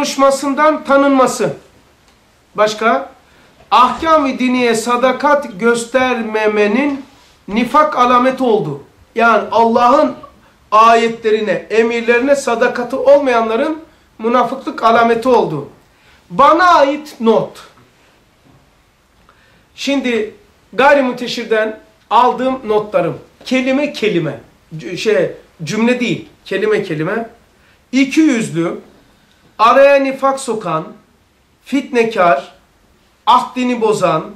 konuşmasından tanınması. Başka? Ahkam-ı diniye sadakat göstermemenin nifak alameti oldu. Yani Allah'ın ayetlerine, emirlerine sadakati olmayanların münafıklık alameti oldu. Bana ait not. Şimdi gayrimuteşirden aldığım notlarım. Kelime kelime. Şey, cümle değil. Kelime kelime. İki yüzlü, araya nifak sokan, fitnekar, ahdini bozan,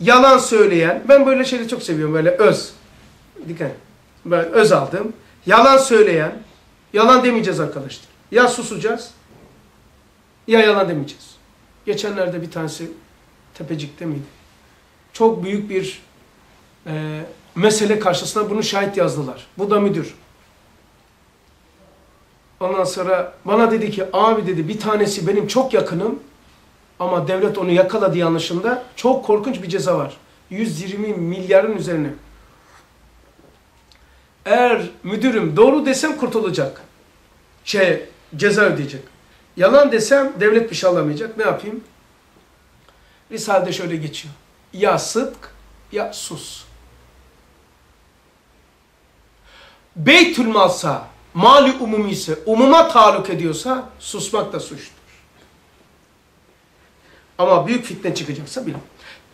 yalan söyleyen. Ben böyle şeyleri çok seviyorum. Böyle öz. Dikkat. Ben öz aldım. Yalan söyleyen. Yalan demeyeceğiz arkadaşlar. Ya susacağız ya yalan demeyeceğiz. Geçenlerde bir tanesi Tepecik'te miydi? Çok büyük bir e, mesele karşısında bunu şahit yazdılar. Bu da müdür. Ondan sonra bana dedi ki abi dedi bir tanesi benim çok yakınım ama devlet onu yakaladı yanlışında. Çok korkunç bir ceza var. 120 milyarın üzerine. Eğer müdürüm doğru desem kurtulacak. Şey ceza ödeyecek. Yalan desem devlet bir şey alamayacak. Ne yapayım? Risale'de şöyle geçiyor. Ya sıdk ya sus. Beytül malsa, mali umumi ise, umuma taluk ediyorsa susmak da suçtur. Ama büyük fitne çıkacaksa bilin.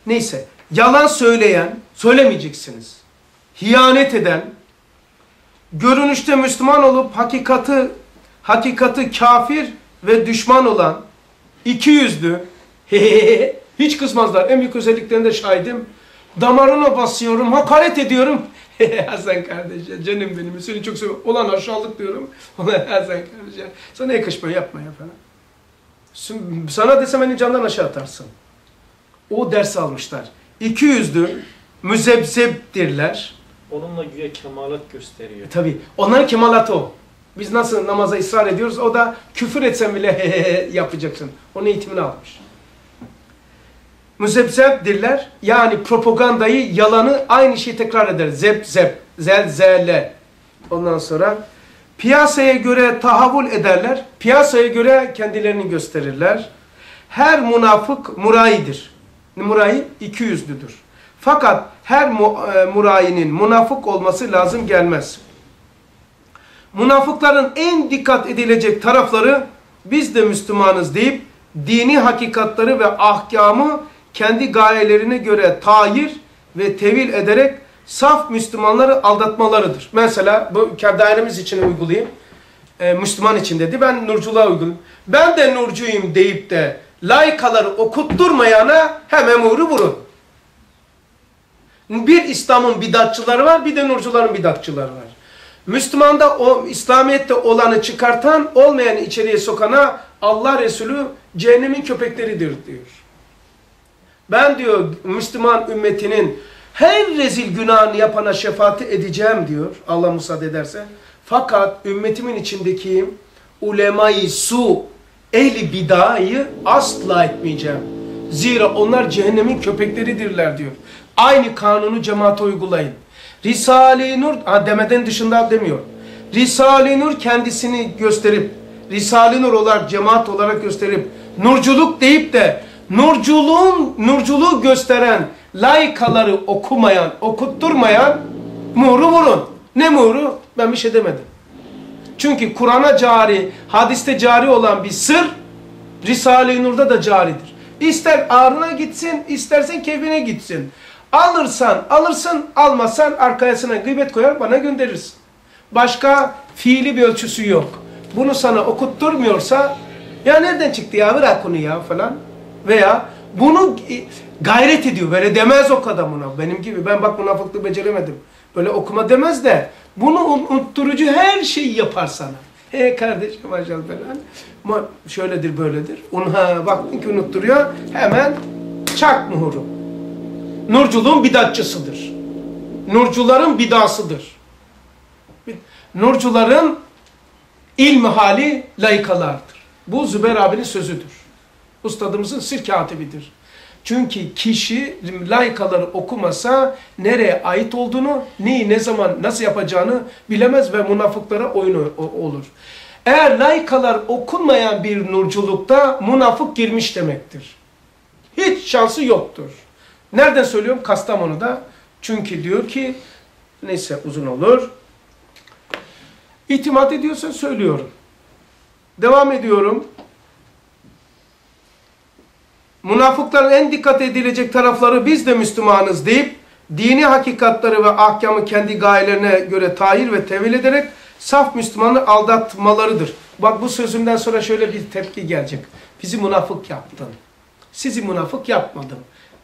Neyse, yalan söyleyen, söylemeyeceksiniz. Hiyanet eden, görünüşte Müslüman olup hakikati, hakikati kafir ve düşman olan, iki yüzlü, hiç kızmazlar. En büyük özelliklerinde şahidim. Damarına basıyorum, hakaret ediyorum. Hasan kardeş ya canım benim seni çok seviyorum. Olan aşağılık diyorum. Ona Hasan kardeş ya. Sana yakışmıyor yapma ya falan. Sana desem beni candan aşağı atarsın. O ders almışlar. İki yüzlü müzebzebdirler. Onunla güya kemalat gösteriyor. E, tabii onların kemalatı o. Biz nasıl namaza ısrar ediyoruz o da küfür etsen bile yapacaksın. Onun eğitimini almış. Müzebzebdirler. Yani propagandayı, yalanı aynı şeyi tekrar eder. Zeb zeb, zel zelle. Ondan sonra piyasaya göre tahavvül ederler. Piyasaya göre kendilerini gösterirler. Her münafık murayidir. Murayi iki yüzlüdür. Fakat her mu, e, murayinin münafık olması lazım gelmez. Münafıkların en dikkat edilecek tarafları biz de Müslümanız deyip dini hakikatları ve ahkamı kendi gayelerine göre tayir ve tevil ederek saf Müslümanları aldatmalarıdır. Mesela bu dairemiz için uygulayayım. Ee, Müslüman için dedi. Ben nurculuğa uygulayayım. Ben de nurcuyum deyip de laykaları okutturmayana hemen uğru vurun. Bir İslam'ın bidatçıları var, bir de nurcuların bidatçıları var. Müslümanda o İslamiyet'te olanı çıkartan, olmayanı içeriye sokana Allah Resulü cehennemin köpekleridir diyor. Ben diyor Müslüman ümmetinin her rezil günahını yapana şefaati edeceğim diyor. Allah müsaade ederse. Fakat ümmetimin içindeki ulemayı su, ehli bidayı asla etmeyeceğim. Zira onlar cehennemin köpekleridirler diyor. Aynı kanunu cemaate uygulayın. Risale-i Nur, ha demeden dışında demiyor. Risale-i Nur kendisini gösterip, Risale-i Nur olarak, cemaat olarak gösterip, nurculuk deyip de, nurculuğun, nurculuğu gösteren, laykaları okumayan, okutturmayan, muhru vurun. Ne muhru? Ben bir şey demedim. Çünkü Kur'an'a cari, hadiste cari olan bir sır, Risale-i Nur'da da caridir. İster ağrına gitsin, istersen keyfine gitsin. Alırsan alırsın, almazsan arkasına gıybet koyar bana gönderirsin. Başka fiili bir ölçüsü yok. Bunu sana okutturmuyorsa ya nereden çıktı ya bırak onu ya falan. Veya bunu gayret ediyor. Böyle demez o kadar buna. Benim gibi ben bak münafıklığı beceremedim. Böyle okuma demez de bunu unutturucu her şeyi yapar sana. He kardeşim maşallah falan. Şöyledir böyledir. Onu ha baktın ki unutturuyor. Hemen çak muhuru. Nurculuğun bidatçısıdır. Nurcuların bidasıdır. Nurcuların ilmi hali layıkalardır. Bu Zübeyir abinin sözüdür. Ustadımızın sir katibidir. Çünkü kişi layıkaları okumasa nereye ait olduğunu, neyi ne zaman nasıl yapacağını bilemez ve münafıklara oyun olur. Eğer layıkalar okunmayan bir nurculukta münafık girmiş demektir. Hiç şansı yoktur. Nereden söylüyorum? Kastamonu'da. Çünkü diyor ki, neyse uzun olur. İtimat ediyorsa söylüyorum. Devam ediyorum. Münafıkların en dikkat edilecek tarafları biz de Müslümanız deyip dini hakikatları ve ahkamı kendi gayelerine göre tahir ve tevil ederek saf Müslümanı aldatmalarıdır. Bak bu sözümden sonra şöyle bir tepki gelecek. Bizi münafık yaptın. Sizi münafık yapmadım.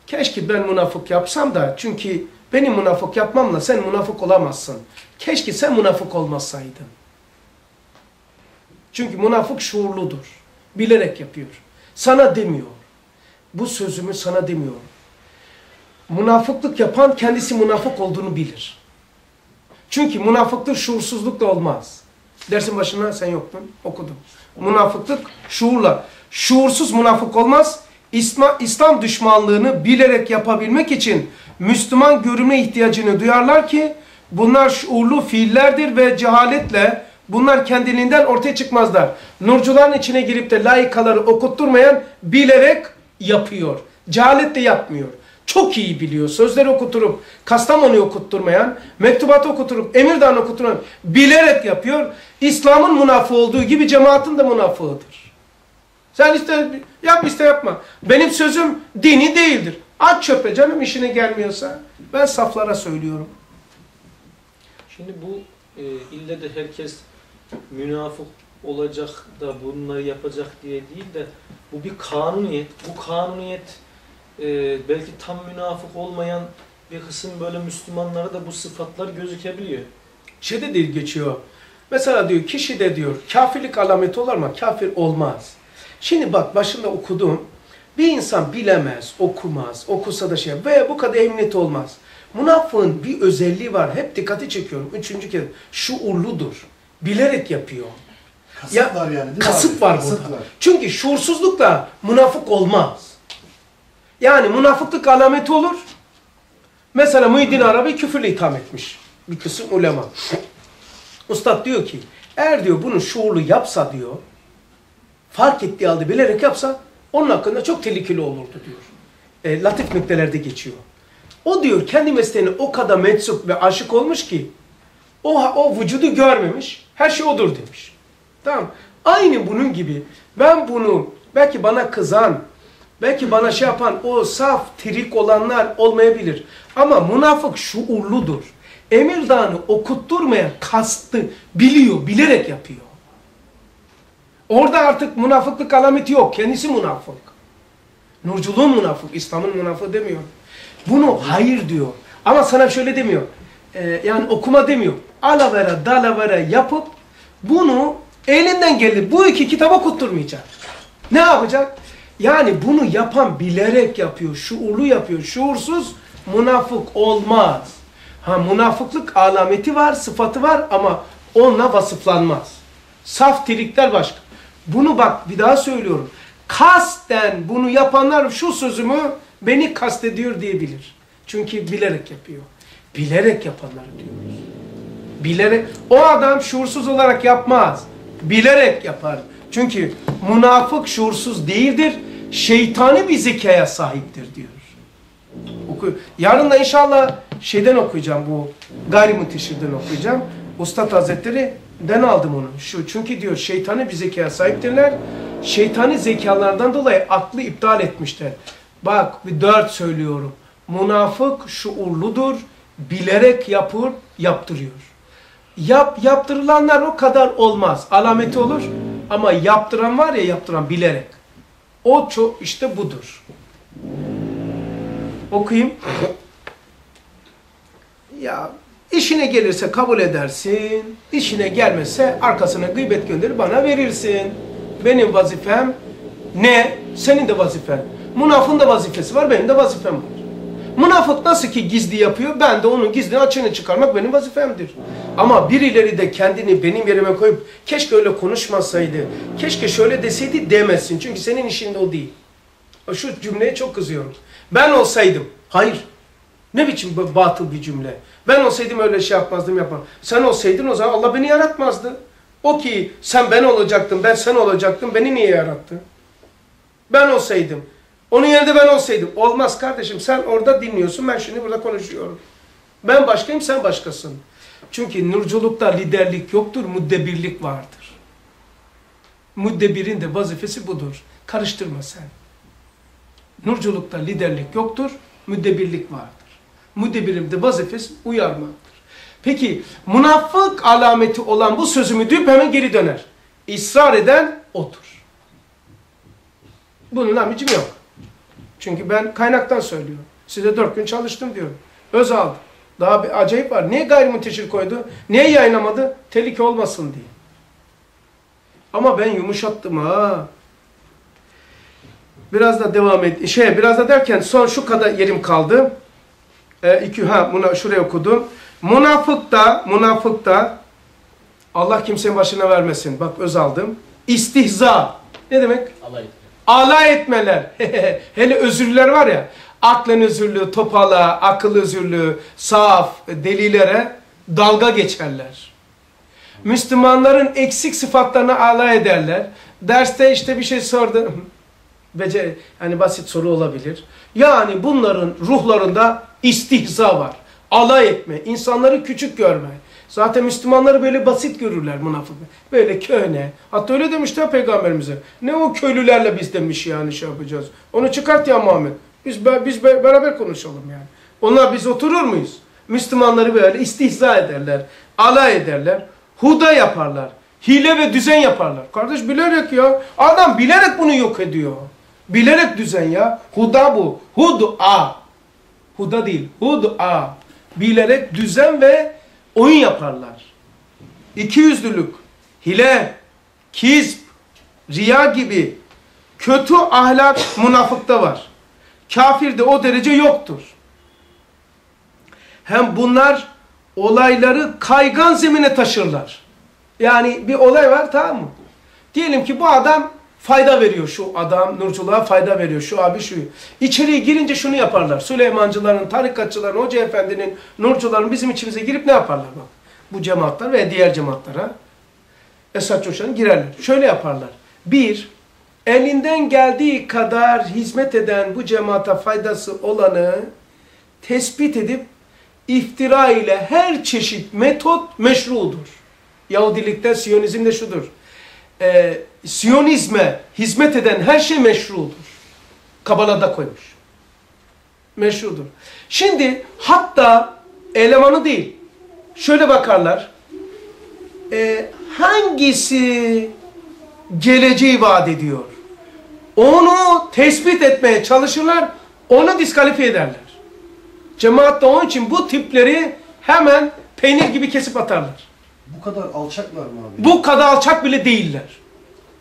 Keşke ben münafık yapsam da çünkü benim münafık yapmamla sen münafık olamazsın. Keşke sen münafık olmasaydın. Çünkü münafık şuurludur. Bilerek yapıyor. Sana demiyor. Bu sözümü sana demiyorum. Münafıklık yapan kendisi münafık olduğunu bilir. Çünkü münafıklık şuursuzlukla olmaz. Dersin başına sen yoktun, okudum. Münafıklık şuurla. Şuursuz münafık olmaz. İslam, İslam düşmanlığını bilerek yapabilmek için Müslüman görünme ihtiyacını duyarlar ki bunlar şuurlu fiillerdir ve cehaletle bunlar kendiliğinden ortaya çıkmazlar. Nurcuların içine girip de layıkaları okutturmayan bilerek yapıyor. Cehaletle yapmıyor. Çok iyi biliyor. Sözleri okuturup Kastamonu'yu okutturmayan, mektubatı okuturup Emirdağ'ını okutturmayan bilerek yapıyor. İslam'ın münafığı olduğu gibi cemaatin de münafığıdır. Sen iste yap iste yapma. Benim sözüm dini değildir. At çöpe canım işine gelmiyorsa. Ben saflara söylüyorum. Şimdi bu e, ille de herkes münafık olacak da bunları yapacak diye değil de bu bir kanuniyet. Bu kanuniyet e, belki tam münafık olmayan bir kısım böyle Müslümanlara da bu sıfatlar gözükebiliyor. Şeyde değil geçiyor. Mesela diyor kişi de diyor kafirlik alameti olur ama kafir olmaz. Şimdi bak başında okudum. Bir insan bilemez, okumaz, okusa da şey veya bu kadar emniyet olmaz. Münafığın bir özelliği var. Hep dikkati çekiyorum. Üçüncü kez. Şuurludur. Bilerek yapıyor. Kasıt Ya, var yani değil mi Kasıt abi? var Kasıt burada. var. Çünkü şuursuzlukla münafık olmaz. Yani münafıklık alameti olur. Mesela Muhyiddin Arabi küfürle itham etmiş. Bir kısım ulema. Ustad diyor ki eğer diyor bunu şuurlu yapsa diyor fark ettiği halde bilerek yapsa onun hakkında çok tehlikeli olurdu diyor. E, latif nüktelerde geçiyor. O diyor kendi mesleğine o kadar mensup ve aşık olmuş ki o, o vücudu görmemiş. Her şey odur demiş. Tamam. Aynı bunun gibi ben bunu belki bana kızan, belki bana şey yapan o saf, trik olanlar olmayabilir. Ama münafık şuurludur. Emirdağını okutturmayan kastı biliyor, bilerek yapıyor. Orada artık münafıklık alameti yok. Kendisi münafık. Nurculuğun münafık, İslam'ın münafığı demiyor. Bunu hayır diyor. Ama sana şöyle demiyor. Ee, yani okuma demiyor. Alavera, dalavera yapıp bunu elinden geldi. Bu iki kitap okutturmayacak. Ne yapacak? Yani bunu yapan bilerek yapıyor, şuurlu yapıyor. Şuursuz münafık olmaz. Ha münafıklık alameti var, sıfatı var ama onunla vasıflanmaz. Saf trikler başka. Bunu bak bir daha söylüyorum. Kasten bunu yapanlar şu sözümü beni kastediyor diyebilir. Çünkü bilerek yapıyor. Bilerek yapanlar diyoruz. Bilerek, o adam şuursuz olarak yapmaz. Bilerek yapar. Çünkü münafık şuursuz değildir. Şeytani bir zekaya sahiptir diyor. Oku. Yarın da inşallah şeyden okuyacağım bu gayrimuteşirden okuyacağım. Ustad Hazretleri den aldım onu. Şu çünkü diyor şeytani bir zekaya sahiptirler. Şeytani zekalardan dolayı aklı iptal etmişler. Bak bir dört söylüyorum. Münafık şuurludur. Bilerek yapır, yaptırıyor. Yap, yaptırılanlar o kadar olmaz. Alameti olur. Ama yaptıran var ya yaptıran bilerek. O çok işte budur. Okuyayım. Ya işine gelirse kabul edersin. işine gelmezse arkasına gıybet gönderir bana verirsin. Benim vazifem ne? Senin de vazifen. Münafığın da vazifesi var, benim de vazifem var. Münafık nasıl ki gizli yapıyor, ben de onun gizli açığını çıkarmak benim vazifemdir. Ama birileri de kendini benim yerime koyup keşke öyle konuşmasaydı, keşke şöyle deseydi demezsin. Çünkü senin işin de o değil. Şu cümleye çok kızıyorum. Ben olsaydım, hayır. Ne biçim batıl bir cümle. Ben olsaydım öyle şey yapmazdım yapmam. Sen olsaydın o zaman Allah beni yaratmazdı. O ki sen ben olacaktın, ben sen olacaktım, beni niye yarattı? Ben olsaydım. Onun yerinde ben olsaydım. Olmaz kardeşim sen orada dinliyorsun, ben şimdi burada konuşuyorum. Ben başkayım, sen başkasın. Çünkü nurculukta liderlik yoktur, muddebirlik vardır. Muddebirin de vazifesi budur. Karıştırma sen. Nurculukta liderlik yoktur, müddebirlik vardır. Müddebirin de vazifesi uyarmaktır. Peki münafık alameti olan bu sözümü deyip hemen geri döner. İsrar eden odur. Bunun amicim yok. Çünkü ben kaynaktan söylüyorum. Size dört gün çalıştım diyorum. Öz. Daha bir acayip var. Niye gayrimunteşir koydu? Niye yayınlamadı? Tehlike olmasın diye. Ama ben yumuşattım ha. Biraz da devam et. Şey biraz da derken son şu kadar yerim kaldı. E, iki, ha buna şuraya okudum. Münafık da, münafık da Allah kimsenin başına vermesin. Bak öz aldım. İstihza. Ne demek? Alay. Alay etmeler. Hele özürler var ya. Aklın özürlü, topala, akıl özürlü, saf, delilere dalga geçerler. Müslümanların eksik sıfatlarını alay ederler. Derste işte bir şey sordu. Bece, yani basit soru olabilir. Yani bunların ruhlarında istihza var. Alay etme, insanları küçük görme. Zaten Müslümanları böyle basit görürler münafık. Böyle köhne. Hatta öyle demişti peygamberimize. Ne o köylülerle biz demiş yani şey yapacağız. Onu çıkart ya Muhammed. Biz biz beraber konuşalım yani. Onlar biz oturur muyuz? Müslümanları böyle istihza ederler. Alay ederler. Huda yaparlar. Hile ve düzen yaparlar. Kardeş bilerek ya. Adam bilerek bunu yok ediyor. Bilerek düzen ya. Huda bu. Hud'a. Huda değil. Hud'a. Bilerek düzen ve oyun yaparlar. İkiyüzlülük, hile, kizb, riya gibi kötü ahlak münafıkta var. Kafirde o derece yoktur. Hem bunlar olayları kaygan zemine taşırlar. Yani bir olay var tamam mı? Diyelim ki bu adam fayda veriyor şu adam nurculuğa fayda veriyor şu abi şu. İçeriye girince şunu yaparlar. Süleymancıların, tarikatçıların, hoca efendinin, nurcuların bizim içimize girip ne yaparlar bak. Bu cemaatler ve diğer cemaatlara Esad Coşan'ın girerler. Şöyle yaparlar. Bir, elinden geldiği kadar hizmet eden bu cemaata faydası olanı tespit edip iftira ile her çeşit metot meşrudur. Yahudilikte, Siyonizmde şudur. Ee, Siyonizme hizmet eden her şey meşrudur. Kabala'da koymuş. Meşrudur. Şimdi hatta elemanı değil. Şöyle bakarlar. E, hangisi geleceği vaat ediyor? Onu tespit etmeye çalışırlar. Onu diskalifiye ederler. Cemaat da onun için bu tipleri hemen peynir gibi kesip atarlar. Bu kadar alçaklar mı abi? Bu kadar alçak bile değiller.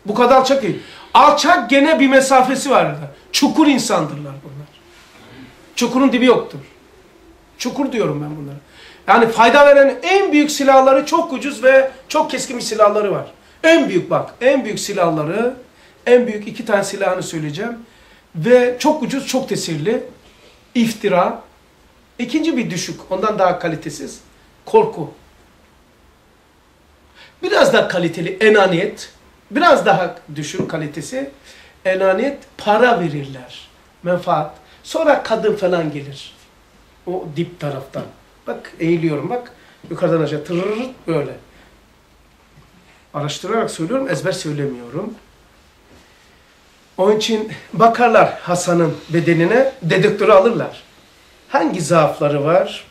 Bu kadar alçak değil. Alçak gene bir mesafesi var. Çukur insandırlar bunlar. Çukurun dibi yoktur. Çukur diyorum ben bunlara. Yani fayda veren en büyük silahları çok ucuz ve çok keskin bir silahları var. En büyük bak, en büyük silahları, en büyük iki tane silahını söyleyeceğim. Ve çok ucuz, çok tesirli. İftira. İkinci bir düşük, ondan daha kalitesiz. Korku. Biraz daha kaliteli enaniyet. Biraz daha düşük kalitesi. Enaniyet para verirler. Menfaat. Sonra kadın falan gelir. O dip taraftan. Bak eğiliyorum bak. Yukarıdan aşağı tırırır böyle. Araştırarak söylüyorum, ezber söylemiyorum. Onun için bakarlar Hasan'ın bedenine, dedektörü alırlar. Hangi zaafları var?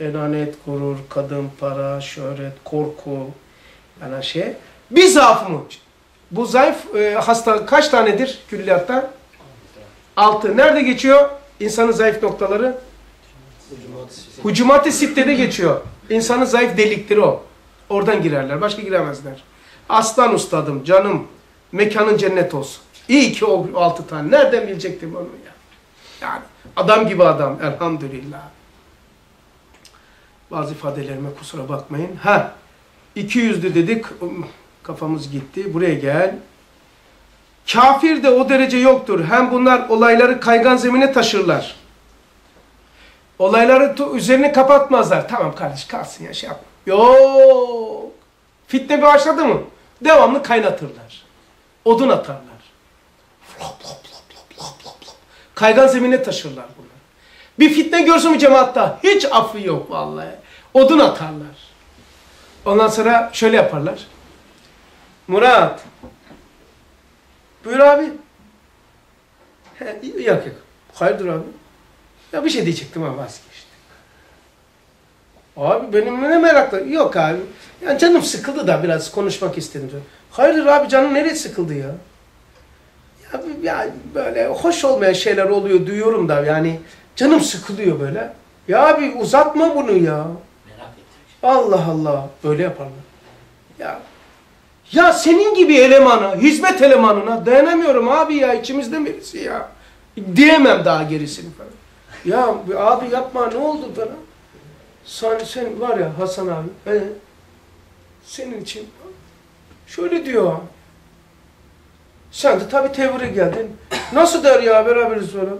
Enanet, gurur, kadın, para, şöhret, korku, yani şey. Bir zaaf mı? Bu zayıf e, hasta kaç tanedir külliyatta? Altı. Nerede geçiyor? İnsanın zayıf noktaları? Hucumat-ı Sitte'de geçiyor. İnsanın zayıf delikleri o. Oradan girerler. Başka giremezler. Aslan ustadım, canım, mekanın cennet olsun. İyi ki o altı tane. Nereden bilecektim onu ya? Yani adam gibi adam elhamdülillah. Bazı ifadelerime kusura bakmayın. Ha, iki yüzlü dedik. Kafamız gitti. Buraya gel. Kafir de o derece yoktur. Hem bunlar olayları kaygan zemine taşırlar. Olayları üzerine kapatmazlar. Tamam kardeş kalsın ya şey yapma. Yok. Fitne bir başladı mı? Devamlı kaynatırlar. Odun atarlar. Lop, lop, lop, lop, lop, lop. Kaygan zemine taşırlar bunu. Bir fitne görsün mü cemaatta? Hiç affı yok vallahi. Odun atarlar. Ondan sonra şöyle yaparlar. Murat. Buyur abi. He, yok yok. Hayırdır abi? Ya bir şey diyecektim ama vazgeçtim. Abi benim ne meraklı? Yok abi. Yani canım sıkıldı da biraz konuşmak istedim. Hayırdır abi canın nereye sıkıldı ya? Ya, ya böyle hoş olmayan şeyler oluyor duyuyorum da yani canım sıkılıyor böyle. Ya abi uzatma bunu ya. Merak ettim. Allah Allah. Böyle yaparlar. Ya ya senin gibi elemana, hizmet elemanına dayanamıyorum abi ya içimizde birisi ya. Diyemem daha gerisini falan. Ya abi yapma ne oldu falan. Sen, sen var ya Hasan abi. He, senin için şöyle diyor. Sen de tabii tevhire geldin. Nasıl der ya beraberiz falan.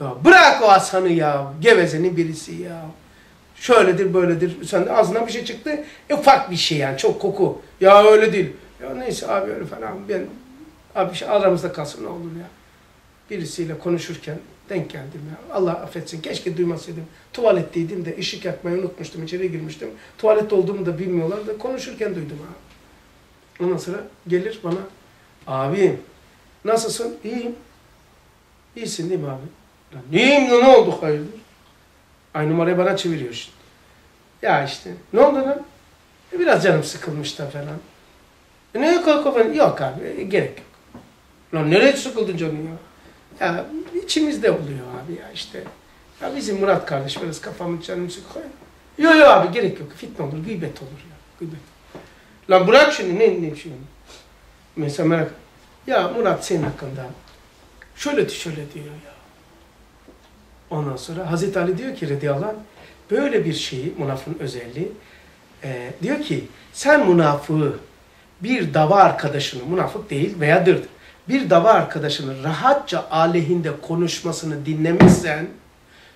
Ya bırak o Hasan'ı ya. Gevezenin birisi ya. Şöyledir böyledir. Sen de ağzından bir şey çıktı. E, ufak bir şey yani çok koku. Ya öyle değil. Ya neyse abi öyle falan. Ben abi şey aramızda kalsın ne olur ya. Birisiyle konuşurken denk geldim ya. Allah affetsin. Keşke duymasaydım. Tuvaletteydim de ışık yakmayı unutmuştum. İçeri girmiştim. Tuvalette olduğumu da bilmiyorlar da konuşurken duydum ha. Ondan sonra gelir bana. Abi nasılsın? İyiyim. İyisin değil mi abi? Lan, neyim ne oldu hayırdır? Aynı numarayı bana çeviriyor şimdi. Ya işte ne oldu lan? E, biraz canım sıkılmış da falan. E, ne yok falan? Yok abi e, gerek yok. Lan nereye sıkıldın canım ya? Ya içimizde oluyor abi ya işte. Ya bizim Murat kardeş biraz kafamı canımı sıkıyor. Yok yok abi gerek yok. Fitne olur, gıybet olur ya. Gıybet. Lan bırak şimdi ne ne şimdi? Mesela merak Ya Murat senin hakkında şöyle şöyle diyor ya. Ondan sonra Hazreti Ali diyor ki radıyallahu anh, böyle bir şeyi münafığın özelliği e, diyor ki sen münafığı bir dava arkadaşını münafık değil veyadır bir dava arkadaşının rahatça aleyhinde konuşmasını dinlemişsen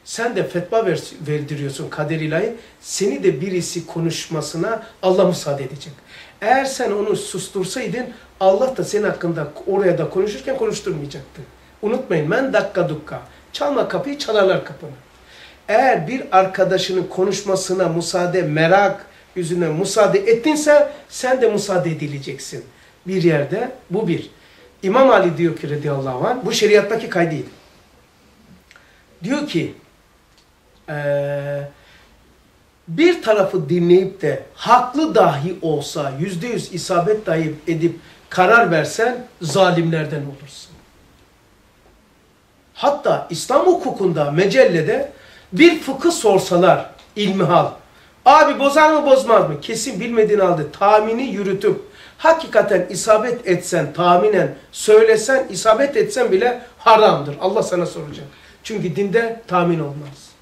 sen de fetva ver, verdiriyorsun kader ilahi. Seni de birisi konuşmasına Allah müsaade edecek. Eğer sen onu sustursaydın Allah da senin hakkında oraya da konuşurken konuşturmayacaktı. Unutmayın men dakika dukka. Çalma kapıyı çalarlar kapını. Eğer bir arkadaşının konuşmasına müsaade, merak yüzüne müsaade ettinse sen de müsaade edileceksin. Bir yerde bu bir. İmam Ali diyor ki radıyallahu anh, bu şeriattaki kaydıydı. Diyor ki eee bir tarafı dinleyip de haklı dahi olsa yüzde yüz isabet dahi edip karar versen zalimlerden olursun. Hatta İslam hukukunda, mecellede bir fıkıh sorsalar ilmihal. Abi bozar mı bozmaz mı? Kesin bilmediğin halde tahmini yürütüp hakikaten isabet etsen, tahminen söylesen, isabet etsen bile haramdır. Allah sana soracak. Çünkü dinde tahmin olmaz.